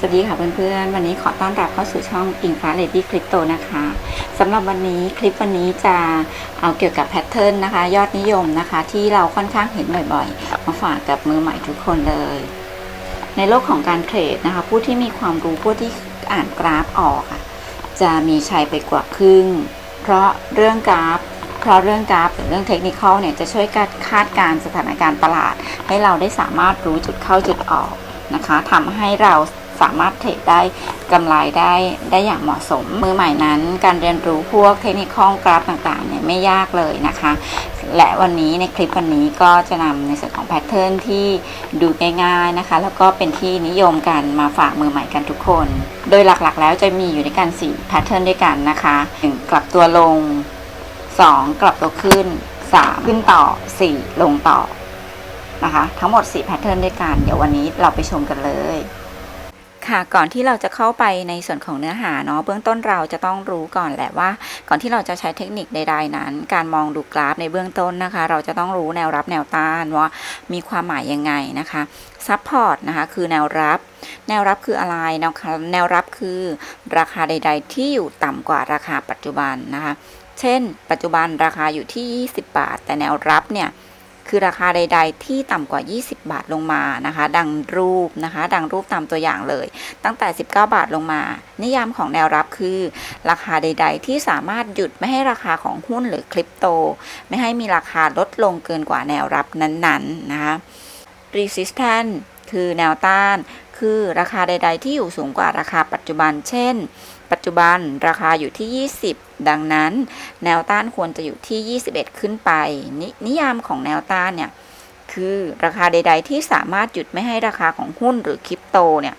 สวัสดีค่ะเพื่อนๆ วันนี้ขอต้อนรับเข้าสู่ช่องอิงฟ้าเลดี้คริปโตนะคะสำหรับวันนี้คลิปวันนี้จะเอาเกี่ยวกับแพทเทิร์นนะคะ ยอดนิยมนะคะ ที่เราค่อนข้างเห็นบ่อยๆ มาฝากกับมือใหม่ทุกคนเลย ในโลกของการเทรดนะคะ ผู้ที่มีความรู้ผู้ที่อ่านกราฟออกอะจะมีชัยไปกว่าครึ่ง เพราะเรื่องกราฟเพราะเรื่องกราฟหรือเรื่องเทคนิคอลเนี่ยจะช่วยการคาดการณ์สถานการณ์ตลาด ให้เราได้สามารถรู้จุดเข้าจุดออกนะคะทำให้เรา สามารถเทรดได้กำไรได้ได้อย่างเหมาะสม มือใหม่นั้นการเรียนรู้พวกเทคนิคข้อลกราฟต่างๆเนี่ยไม่ยากเลยนะคะ และวันนี้ในคลิปวันนี้ก็จะนำในส่วนของแพทเทิร์นที่ดูง่ายๆนะคะ แล้วก็เป็นที่นิยมกันมาฝากมือใหม่กันทุกคน โดยหลักๆ แล้วจะมีอยู่ในการ4แพทเทิร์นด้วยกันนะคะ1กลับตัวลง 2 กลับตัวขึ้น 3 ขึ้นต่อ 4 ลงต่อนะคะ ทั้งหมด 4 แพทเทิร์นด้วยกัน เดี๋ยววันนี้เราไปชมกันเลย ค่ะก่อนที่เราจะเข้าไปในส่วนของเนื้อหาเนาะเบื้องต้นเราจะต้องรู้ก่อนแหละว่า ก่อนที่เราจะใช้เทคนิคใด ๆ นั้น การมองดูกราฟในเบื้องต้นนะคะ เราจะต้องรู้แนวรับแนวต้านว่ามีความหมายยังไงนะคะซับพอร์ตนะคะคือแนวรับ แนวรับคืออะไรแนวแนวรับคือราคาใด ๆ ที่อยู่ต่ำกว่าราคาปัจจุบันนะคะ เช่น ปัจจุบันราคาอยู่ที่ 20 บาท แต่แนวรับเนี่ย คือราคาใด ๆ ที่ต่ำกว่า 20 บาทลงมานะคะ ดังรูปนะคะ ดังรูปตามตัวอย่างเลย ตั้งแต่ 19 บาทลงมา นิยามของแนวรับคือ ราคาใด ๆ ที่สามารถหยุดไม่ให้ราคาของหุ้นหรือคริปโต ไม่ให้มีราคาลดลงเกินกว่าแนวรับนั้นๆนะคะ resistance คือแนวต้าน คือราคาใด ๆ ที่อยู่สูงกว่าราคาปัจจุบัน เช่น ปัจจุบันราคาอยู่ที่ 20 ดังนั้น แนวต้านควรจะอยู่ที่ 21 ขึ้นไปนนิยามของแนวต้านเนี่ยคือราคาใด ๆ ที่สามารถหยุดไม่ให้ราคาของหุ้นหรือคริปโตเนี่ย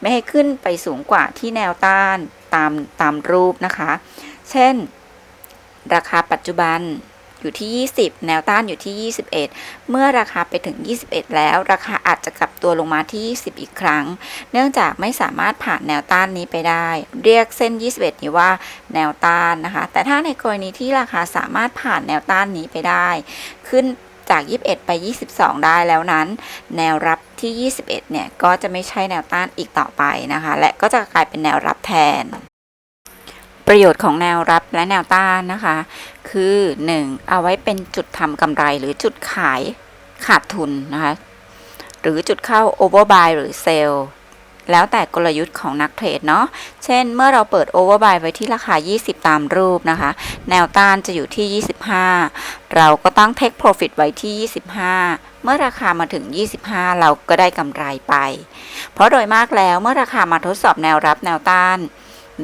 ไม่ให้ขึ้นไปสูงกว่าที่แนวต้านตามตามรูปนะคะ เช่น ราคาปัจจุบัน อยู่ที่ 20 แนวต้านอยู่ที่ 21 เมื่อราคาไปถึง 21 แล้ว ราคาอาจจะกลับตัวลงมาที่ 20 อีกครั้ง เนื่องจากไม่สามารถผ่านแนวต้านนี้ไปได้ เรียกเส้น 21 นี้ว่าแนวต้านนะคะ แต่ถ้าในกรณีที่ราคาสามารถผ่านแนวต้านนี้ไปได้ ขึ้นจาก 21 ไป 22 ได้แล้วนั้น แนวรับที่ 21 เนี่ย ก็จะไม่ใช่แนวต้านอีกต่อไปนะคะ และก็จะกลายเป็นแนวรับแทน ประโยชน์ของแนวรับและแนวต้านนะคะ คือ 1. เอาไว้เป็นจุดทำกำไรหรือจุดขายขาดทุนนะคะ หรือจุดเข้า overbuy หรือ sell แล้วแต่กลยุทธ์ของนักเทรดเนาะ เช่น เมื่อเราเปิด overbuy ไว้ที่ราคา 20 ตามรูปนะคะ แนวต้านจะอยู่ที่ 25 เราก็ตั้ง take profit ไว้ที่ 25 เมื่อราคามาถึง 25 เราก็ได้กำไรไป เพราะโดยมากแล้วเมื่อราคามาทดสอบแนวรับแนวต้าน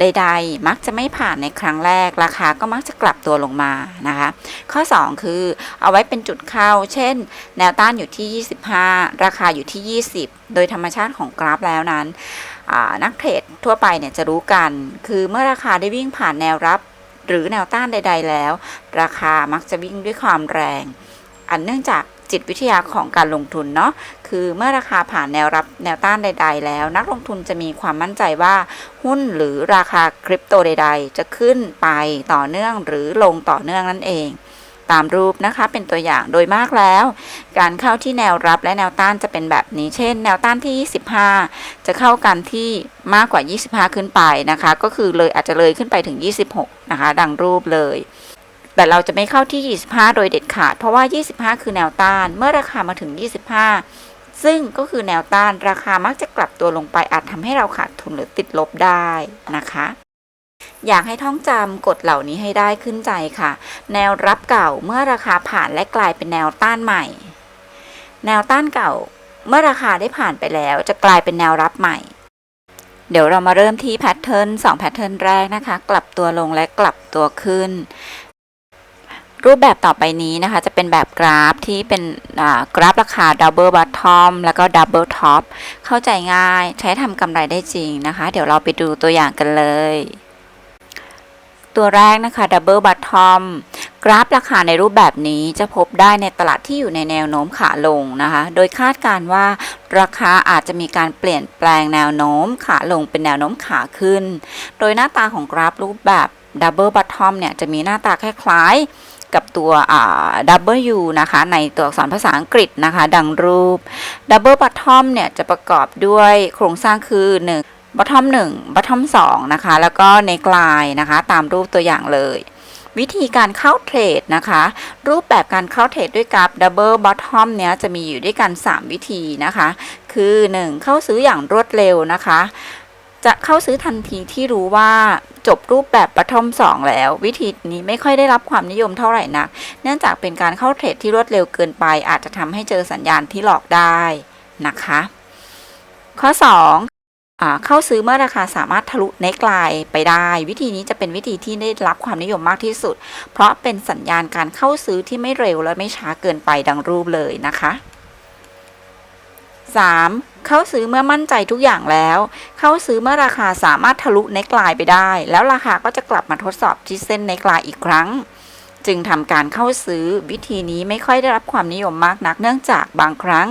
ใดๆ มักจะไม่ผ่านในครั้งแรกราคาก็มักจะกลับตัวลงมานะคะ ข้อ 2 คือเอาไว้เป็นจุดเข้า เช่น แนวต้านอยู่ที่ 25 ราคาอยู่ที่ 20 โดยธรรมชาติของกราฟแล้วนั้น นักเทรดทั่วไปเนี่ยจะรู้กัน คือเมื่อราคาได้วิ่งผ่านแนวรับ หรือแนวต้านใด ๆ แล้ว ราคามักจะวิ่งด้วยความแรง อันเนื่องจาก จิตวิทยาของการลงทุนเนาะคือเมื่อราคาผ่านแนวรับแนวต้านใด ๆ แล้ว นักลงทุนจะมีความมั่นใจว่าหุ้นหรือราคาคริปโตใด ๆ จะขึ้นไปต่อเนื่องหรือลงต่อเนื่องนั่นเองตามรูปนะคะเป็นตัวอย่างโดยมากแล้ว การเข้าที่แนวรับและแนวต้านจะเป็นแบบนี้ เช่น แนวต้านที่ 25 จะเข้ากันที่มากกว่า 25 ขึ้นไปนะคะ ก็คือเลยอาจจะเลยขึ้นไปถึง 26 นะคะ ดังรูปเลย แต่เราจะไม่เข้าที่ 25 โดยเด็ดขาด เพราะว่า 25 คือแนวต้าน เมื่อราคามาถึง 25 ซึ่งก็คือแนวต้านราคามักจะกลับตัวลงไปอาจทำให้เราขาดทุนหรือติดลบได้นะคะอยากให้ท่องจำกฎเหล่านี้ให้ได้ขึ้นใจค่ะ แนวรับเก่าเมื่อราคาผ่านและกลายเป็นแนวต้านใหม่ แนวต้านเก่า เมื่อราคาได้ผ่านไปแล้วจะกลายเป็นแนวรับใหม่ เดี๋ยวเรามาเริ่มที่แพทเทิร์น2แพทเทิร์นแรกนะคะ กลับตัวลงและกลับตัวขึ้น รูปแบบต่อไปนี้นะคะ จะเป็นแบบกราฟที่เป็นกราฟราคา Double Bottom แล้วก็ Double Top เข้าใจง่ายใช้ทำกำไรได้จริงนะคะ เดี๋ยวเราไปดูตัวอย่างกันเลย ตัวแรกนะคะ Double Bottom กราฟราคาในรูปแบบนี้จะพบได้ในตลาดที่อยู่ในแนวโน้มขาลงนะคะ โดยคาดการว่าราคาอาจจะมีการเปลี่ยนแปลงแนวโน้มขาลงเป็นแนวโน้มขาขึ้น โดยหน้าตาของกราฟรูปแบบ Double Bottom เนี่ยจะมีหน้าตาคล้ายๆ กับตัวอ่า W นะคะ ในตัวอักษรภาษาอังกฤษนะคะ ดังรูป Double Bottom เนี่ย จะประกอบด้วยโครงสร้างคือ 1 Bottom 1 Bottom 2 นะคะ แล้วก็ในกลายนะคะ ตามรูปตัวอย่างเลยวิธีการเข้าเทรดนะคะ รูปแบบการเข้าเทรดด้วยกราฟ Double Bottom เนี้ยจะมีอยู่ด้วยกัน 3 วิธีนะคะ คือ 1 เข้าซื้ออย่างรวดเร็วนะคะ จะเข้าซื้อทันทีที่รู้ว่าจบรูปแบบบัตทอม2 แล้ว วิธีนี้ไม่ค่อยได้รับความนิยมเท่าไหร่นัก เนื่องจากเป็นการเข้าเทรดที่รวดเร็วเกินไป อาจจะทำให้เจอสัญญาณที่หลอกได้นะคะ ข้อ2อ่าเข้าซื้อเมื่อราคาสามารถทะลุเนกไลน์ไปได้ วิธีนี้จะเป็นวิธีที่ได้รับความนิยมมากที่สุด เพราะเป็นสัญญาณการเข้าซื้อที่ไม่เร็วและไม่ช้าเกินไปดังรูปเลยนะคะ 3. เขาซื้อเมื่อมั่นใจทุกอย่างแล้ว เขาซื้อเมื่อราคาสามารถทะลุเนกลายไปได้ แล้วราคาก็จะกลับมาทดสอบที่เส้นเนกลายอีกครั้ง จึงทำการเข้าซื้อวิธีนี้ไม่ค่อยได้รับความนิยมมากนัก เนื่องจากบางครั้ง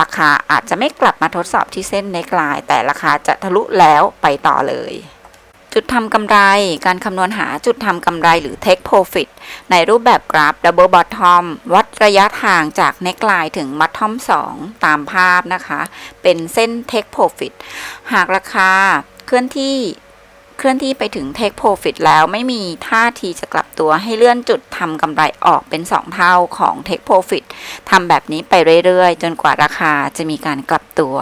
ราคาอาจจะไม่กลับมาทดสอบที่เส้นเนกลาย แต่ราคาจะทะลุแล้วไปต่อเลย จุดทำกำไร การคำนวณหาจุดทำกำไรหรือ take profit ในรูปแบบกราฟ double bottom วัดระยะทางจาก neckline ถึง bottom 2 ตามภาพนะคะ เป็นเส้น take profit หากราคาเคลื่อนที่เคลื่อนที่ไปถึง take profit แล้วไม่มีท่าทีจะกลับตัวให้เลื่อนจุดทำกำไรออกเป็น 2 เท่าของ take profit ทำแบบนี้ไปเรื่อยๆ จนกว่าราคาจะมีการกลับตัว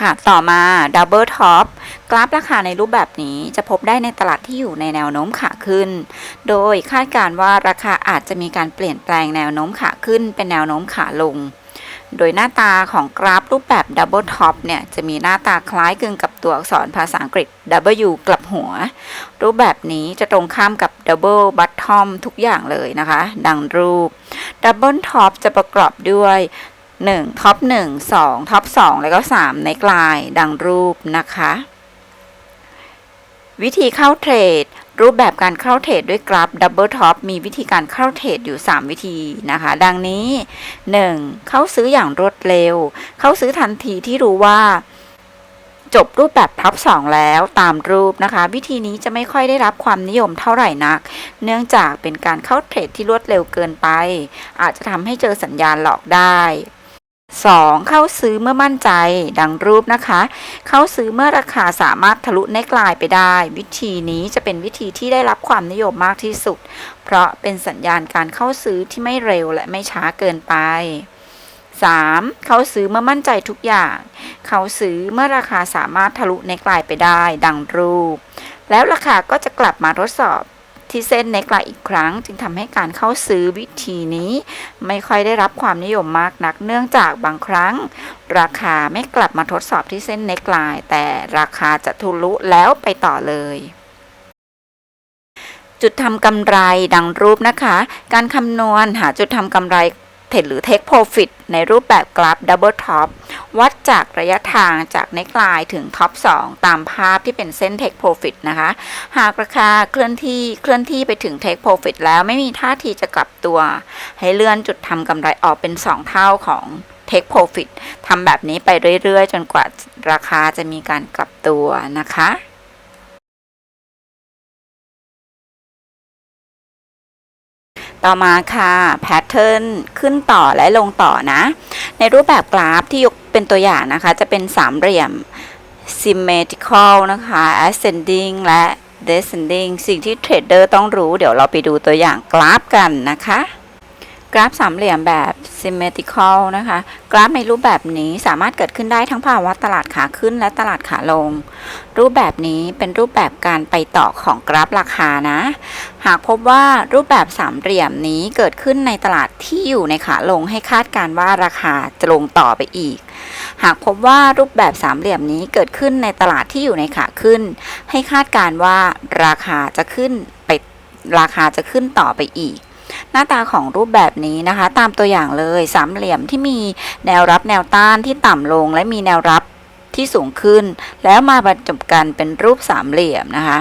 ค่ะ ต่อมา Double Top กราฟราคาในรูปแบบนี้จะพบได้ในตลาดที่อยู่ในแนวโน้มขาขึ้น โดยคาดการณ์ว่าราคาอาจจะมีการเปลี่ยนแปลงแนวโน้มขาขึ้นเป็นแนวโน้มขาลง โดยหน้าตาของกราฟรูปแบบ Double Top เนี่ยจะมีหน้าตาคล้ายคลึงกับตัวอักษรภาษาอังกฤษ W กลับหัว รูปแบบนี้จะตรงข้ามกับ Double Bottom ทุกอย่างเลยนะคะ ดังรูป Double Top จะประกอบด้วย 1ท็อป1 2ท็อป2แล้วก็3ในกลายดังรูปนะคะ วิธีเข้าเทรด รูปแบบการเข้าเทรดด้วยกราฟ Double Top มีวิธีการเข้าเทรดอยู่ 3 วิธีนะคะ ดังนี้ 1. เข้าซื้ออย่างรวดเร็ว เข้าซื้อทันทีที่รู้ว่าจบรูปแบบท็อป2แล้วตามรูปนะคะ วิธีนี้จะไม่ค่อยได้รับความนิยมเท่าไหร่นัก เนื่องจากเป็นการเข้าเทรดที่รวดเร็วเกินไป อาจจะทำให้เจอสัญญาณหลอกได้ 2. เข้าซื้อเมื่อมั่นใจดังรูปนะคะ เข้าซื้อเมื่อราคาสามารถทะลุเนกไลน์ไปได้ วิธีนี้จะเป็นวิธีที่ได้รับความนิยมมากที่สุด เพราะเป็นสัญญาณการเข้าซื้อที่ไม่เร็วและไม่ช้าเกินไป 3. เขาซื้อเมื่อมั่นใจทุกอย่าง เขาซื้อเมื่อราคาสามารถทะลุเนกไลน์ไปได้ ดังรูป แล้วราคาก็จะกลับมาทดสอบ ที่เส้นเนกไลอีกครั้ง จึงทำให้การเข้าซื้อวิธีนี้ ไม่ค่อยได้รับความนิยมมากนัก เนื่องจากบางครั้ง ราคาไม่กลับมาทดสอบที่เส้นเนกไลแต่ราคาจะทะลุแล้วไปต่อเลยจุดทำกำไรดังรูปนะคะ การคำนวณหาจุดทำกำไร เทรดหรือ Take Profit ในรูปแบบกราฟ Double Top วัดจากระยะทางจากเนกไลน์ถึงท็อป2ตามภาพที่เป็นเส้น Take Profit นะคะ หากราคาเคลื่อนที่เคลื่อนที่ไปถึง Take Profit แล้วไม่มีท่าทีจะกลับตัว ให้เลื่อนจุดทำกำไรออกเป็น 2 เท่าของ Take Profit ทำแบบนี้ไปเรื่อยๆ จนกว่าราคาจะมีการกลับตัวนะคะ ต่อมาค่ะแพทเทิร์นขึ้นต่อและลงต่อนะ ในรูปแบบกราฟที่ยกเป็นตัวอย่างนะคะ จะเป็นสามเหลี่ยม symmetrical นะคะ ascending และ descending สิ่งที่เทรดเดอร์ต้องรู้ เดี๋ยวเราไปดูตัวอย่างกราฟกันนะคะ กราฟสามเหลี่ยมแบบ symmetrical นะคะ กราฟในรูปแบบนี้สามารถเกิดขึ้นได้ทั้งภาวะตลาดขาขึ้นและตลาดขาลง รูปแบบนี้เป็นรูปแบบการไปต่อของกราฟราคานะ หากพบว่ารูปแบบสามเหลี่ยมนี้เกิดขึ้นในตลาดที่อยู่ในขาลงให้คาดการว่าราคาจะลงต่อไปอีก หากพบว่ารูปแบบสามเหลี่ยมนี้เกิดขึ้นในตลาดที่อยู่ในขาขึ้น ให้คาดการว่าราคาจะขึ้นไปราคาจะขึ้นต่อไปอีก หน้าตาของรูปแบบนี้นะคะ ตามตัวอย่างเลยสามเหลี่ยมที่มีแนวรับแนวต้านที่ต่ำลง และมีแนวรับที่สูงขึ้น แล้วมาบรรจบกันเป็นรูปสามเหลี่ยมนะคะ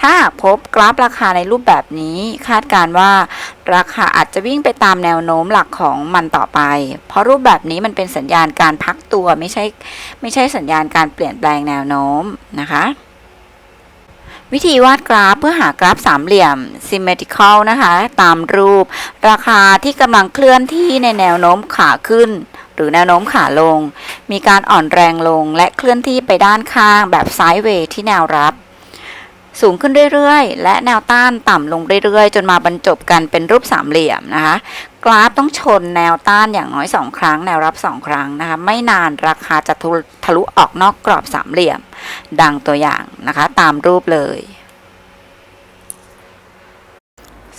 ถ้าหากพบกราฟราคาในรูปแบบนี้คาดการว่า ราคาอาจจะวิ่งไปตามแนวโน้มหลักของมันต่อไป เพราะรูปแบบนี้มันเป็นสัญญาณการพักตัวไม่ใช่ไม่ใช่สัญญาณการเปลี่ยนแปลงแนวโน้มนะคะ วิธีวาดกราฟเพื่อหากราฟสามเหลี่ยม symmetrical นะคะ ตามรูป ราคาที่กำลังเคลื่อนที่ในแนวโน้มขาขึ้น หรือแนวโน้มขาลง มีการอ่อนแรงลงและเคลื่อนที่ไปด้านข้างแบบไซด์เวย์ที่แนวรับ สูงขึ้นเรื่อยๆ และแนวต้านต่ำลงเรื่อยๆ จนมาบรรจบกันเป็นรูปสามเหลี่ยมนะคะ กราฟต้องชนแนวต้านอย่างน้อย 2 ครั้ง แนวรับ 2 ครั้งนะคะ ไม่นานราคาจะทะลุออกนอกกรอบสามเหลี่ยม ดังตัวอย่างนะคะ ตามรูปเลย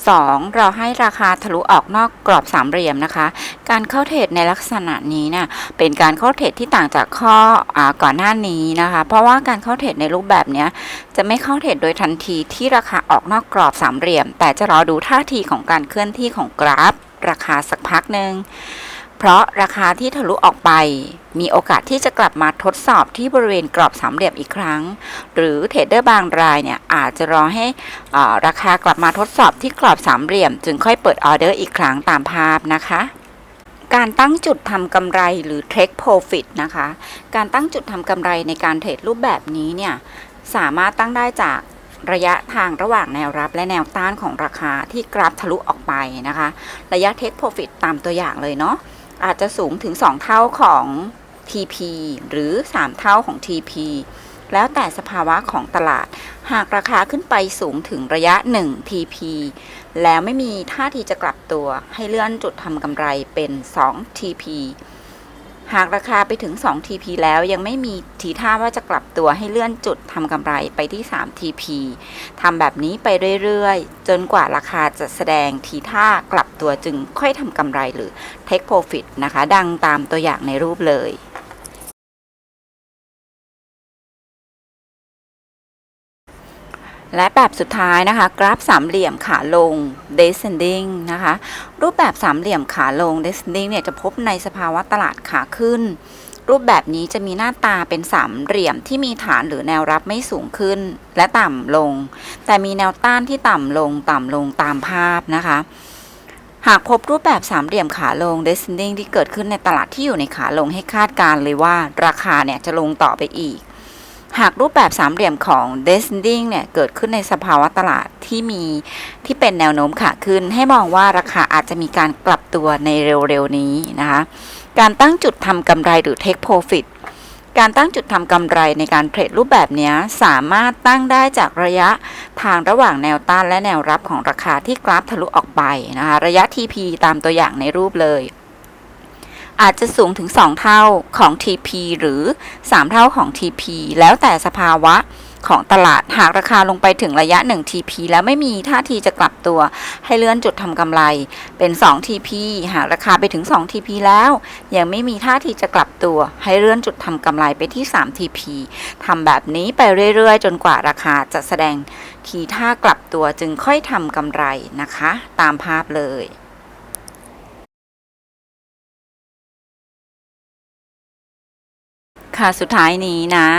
2. เราให้ราคาทะลุออกนอกกรอบสามเหลี่ยมนะคะ การเข้าเทรดในลักษณะนี้เนี่ยเป็นการเข้าเทรดที่ต่างจากข้ออาก่อนหน้านี้นะคะ เพราะว่าการเข้าเทรดในรูปแบบนี้จะไม่เข้าเทรดโดยทันทีที่ราคาออกนอกกรอบสามเหลี่ยม แต่จะรอดูท่าทีของการเคลื่อนที่ของกราฟ ราคาสักพักหนึ่ง เพราะราคาที่ทะลุออกไป มีโอกาสที่จะกลับมาทดสอบที่บริเวณกรอบสามเหลี่ยมอีกครั้ง หรือเทรดเดอร์บางรายเนี่ยอาจจะรอให้อ่าราคากลับมาทดสอบที่กรอบสามเหลี่ยม จึงค่อยเปิดออเดอร์อีกครั้งตามภาพนะคะการตั้งจุดทำกำไรหรือ take profit นะคะ การตั้งจุดทำกำไรในการเทรดรูปแบบนี้เนี่ย สามารถตั้งได้จากระยะทางระหว่างแนวรับและแนวต้านของราคาที่กราฟทะลุออกไปนะคะ ระยะ take profit ตามตัวอย่างเลยเนาะ อาจจะสูงถึง 2 เท่าของ TP หรือ 3 เท่าของ TP แล้วแต่สภาวะของตลาด หากราคาขึ้นไปสูงถึงระยะ 1 TP แล้วไม่มีท่าทีจะกลับตัวให้เลื่อนจุดทำกำไรเป็น 2 TP หากราคาไปถึง 2 TP แล้วยังไม่มีทีท่าว่าจะกลับตัวให้เลื่อนจุดทำกำไรไปที่ 3 TP ทำแบบนี้ไปเรื่อยๆ จนกว่าราคาจะแสดงทีท่ากลับตัวจึงค่อยทำกำไรหรือ take profit นะคะ ดังตามตัวอย่างในรูปเลย และแบบสุดท้ายนะคะ กราฟสามเหลี่ยมขาลง descending นะคะ รูปแบบสามเหลี่ยมขาลง descending เนี่ยจะพบในสภาวะตลาดขาขึ้น รูปแบบนี้จะมีหน้าตาเป็นสามเหลี่ยมที่มีฐานหรือแนวรับไม่สูงขึ้นและต่ำลง แต่มีแนวต้านที่ต่ำลงต่ำลงตามภาพนะคะหากพบรูปแบบสามเหลี่ยมขาลง descending ที่เกิดขึ้นในตลาดที่อยู่ในขาลงให้คาดการเลยว่า ราคาเนี่ยจะลงต่อไปอีก หากรูปแบบสามเหลี่ยมของ descending เนี่ย เกิดขึ้นในสภาวะตลาดที่มีที่เป็นแนวโน้มขาขึ้น ให้มองว่าราคาอาจจะมีการกลับตัวในเร็ว ๆ นี้นะคะ การตั้งจุดทำกำไรหรือ take profit การตั้งจุดทำกำไรในการเทรดรูปแบบนี้สามารถตั้งได้จากระยะทางระหว่างแนวต้านและแนวรับของราคาที่กราฟทะลุออกไปนะคะ ระยะ TP ตามตัวอย่างในรูปเลย อาจจะสูงถึง 2 เท่าของ TP หรือ 3 เท่าของ TP แล้วแต่สภาวะของตลาดหากราคาลงไปถึงระยะ 1 TP แล้วไม่มีท่าทีจะกลับตัว ให้เลื่อนจุดทำกำไรเป็น 2 TP หากราคาไปถึง 2 TP แล้ว ยังไม่มีท่าทีจะกลับตัว ให้เลื่อนจุดทำกำไรไปที่ 3 TP ทำแบบนี้ไปเรื่อยๆ จนกว่าราคาจะแสดงทีท่ากลับตัวจึงค่อยทำกำไรนะคะ ตามภาพเลย ค่ะสุดท้ายนี้นะ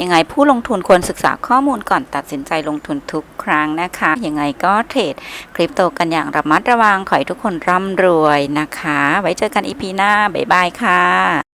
ยังไงผู้ลงทุนควรศึกษาข้อมูลก่อนตัดสินใจลงทุนทุกครั้งนะคะ ยังไงก็เทรดคริปโตกันอย่างระมัดระวัง ขอให้ทุกคนร่ำรวยนะคะ ไว้เจอกันอีพีหน้า บ๊ายบายค่ะ